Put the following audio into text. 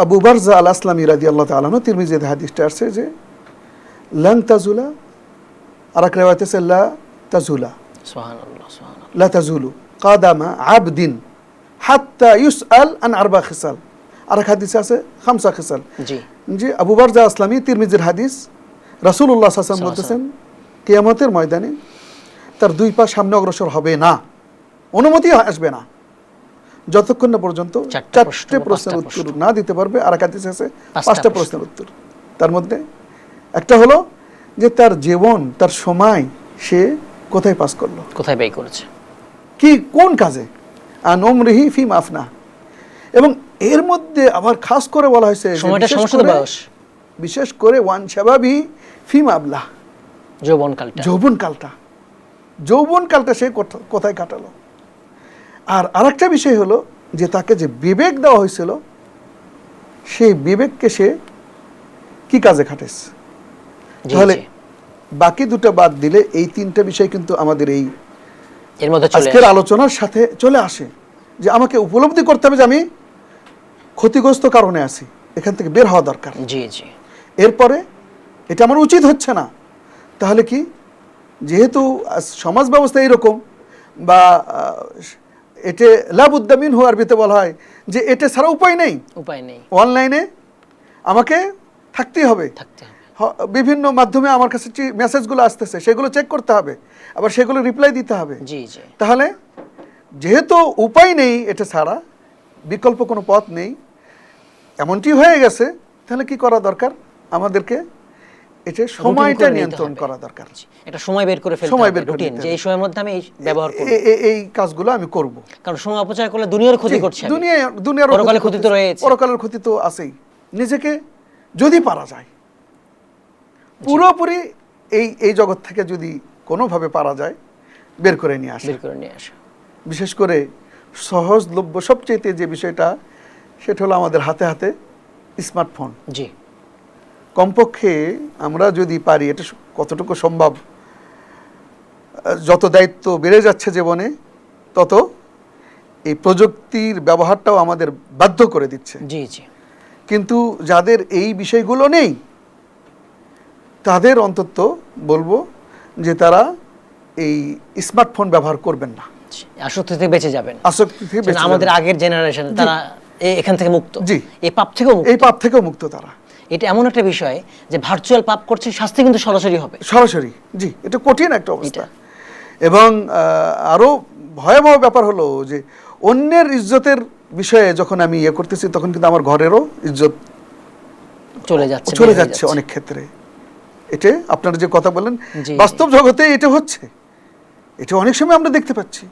Abu Berjaya আল আসলামী রাজি আল্লাহ তালানো তিরমিজিতে হাদিসটা আসছে যে লং তাজুলা আর এক রেওয়াতে আছে লা তাজুলা লা তাজুলু কাদামা আবদিন হাত্তা ইউসআল আন আরবা খিসাল আর এক হাদিসে আছে খামসা খিসাল জি। আবু বারজা আসলামী তিরমিজির হাদিস সাল্লাল্লাহু আলাইহি বলতেছেন কিয়ামতের ময়দানে তার দুই পা সামনে অগ্রসর হবে না অনুমতি আসবে না যতক্ষণ না পর্যন্ত চারটে প্রশ্নের উত্তর না দিতে পারবে আর এক হাদিসে আছে পাঁচটা প্রশ্নের উত্তর। তার মধ্যে একটা হলো যে তার জীবন তার সময় সে কোথায় পাস করল? কোথায় ব্যয় করেছে? কি কোন কাজে? আনমরিহি ফি মাফনা। এবং এর মধ্যে আবার খাস করে বলা হয়েছে বিশেষ করে- ওয়ান শাবাবি ফি মাবলা। যৌবনকালটা। যৌবনকালটা। যৌবনকালটা সে কোথা- কোথায় কাটালো? আর আরেকটা বিষয় হলো যে তাকে যে বিবেক দেওয়া হয়েছিল সেই বিবেককে সে কি কাজে খাটেছে তাহলে বাকি দুটো বাদ দিলে এই তিনটা বিষয় কিন্তু আমাদের এই আজকের। আলোচনার সাথে চলে আসে যে আমাকে উপলব্ধি করতে হবে যে আমি ক্ষতিগ্রস্ত কারণে আছি এখান থেকে বের হওয়া দরকার। জি জি। এরপরে এটা আমার উচিত হচ্ছে না। তাহলে কি? যেহেতু সমাজ ব্যবস্থা এইরকম বা এতে লাবুদ্দামিন হওয়ার আরবিতে বলা হয় যে এটা ছাড়া উপায় নেই। উপায় নেই। অনলাইনে আমাকে থাকতেই হবে। থাকতে হবে। বিভিন্ন মাধ্যমে আমার কাছে যে মেসেজগুলো আসতেছে সেগুলো চেক করতে হবে আবার সেগুলো রিপ্লাই দিতে হবে। জি জি। তাহলে যেহেতু উপায় নেই এটা ছাড়া বিকল্প কোনো পথ নেই এমনটি হয়ে গেছে তাহলে কি করা দরকার? আমাদেরকে এটা সময়টা নিয়ন্ত্রণ করা দরকার। একটা সময় বের করে ফেলতে সময় হবে বের রুটিন। যে এই সময়ের মধ্যে আমি ব্যবহার করব। এই কাজগুলো আমি করব। কারণ সময় অপচয় করলে দুনিয়ার ক্ষতি করছে আমি। দুনিয়ায় দুনিয়ার পরকালে ক্ষতি তো রয়েছে। পরকালের ক্ষতি তো আছেই। নিজেকে যদি পারা যায় পুরোপুরি এই এই জগৎ থেকে যদি কোনোভাবে পারা যায় বের করে নিয়ে আসে। বের করে নিয়ে আসা। বিশেষ করে সহজলভ্য সবচেয়ে যে বিষয়টা সেটা হলো আমাদের হাতে হাতে স্মার্টফোন। জি। কমপক্ষে আমরা যদি পারি এটা কতটুকু সম্ভব? যত দায়িত্ব বেড়ে যাচ্ছে জীবনে তত এই প্রযুক্তির ব্যবহারটাও আমাদের বাধ্য করে দিচ্ছে। জি জি। কিন্তু যাদের এই বিষয়গুলো নেই তাদের অন্তত বলব যে তারা এই স্মার্টফোন ব্যবহার করবেন না। আসক্তি থেকে বেঁচে যাবেন। আসক্তি থেকে আমাদের আগের জেনারেশন তারা এখান থেকে মুক্ত। জি। এই পাপ থেকেও এই পাপ থেকেও মুক্ত তারা। এটা এমন একটা বিষয় যে ভার্চুয়াল পাপ করছে শাস্তি কিন্তু সরাসরি হবে। সরাসরি জি এটা কঠিন একটা অবস্থা। এবং আহ, আরও ভয়াবহ ব্যাপার হলো যে অন্যের ইজ্জতের বিষয়ে যখন আমি ইয়ে করতেছি তখন কিন্তু আমার ঘরেরও ইজ্জত চলে যাচ্ছে চলে যাচ্ছে অনেক ক্ষেত্রে। এটা আপনারা যে কথা বলেন বাস্তব জগতে এটা হচ্ছে। এটা অনেক সময় আমরা দেখতে পাচ্ছি।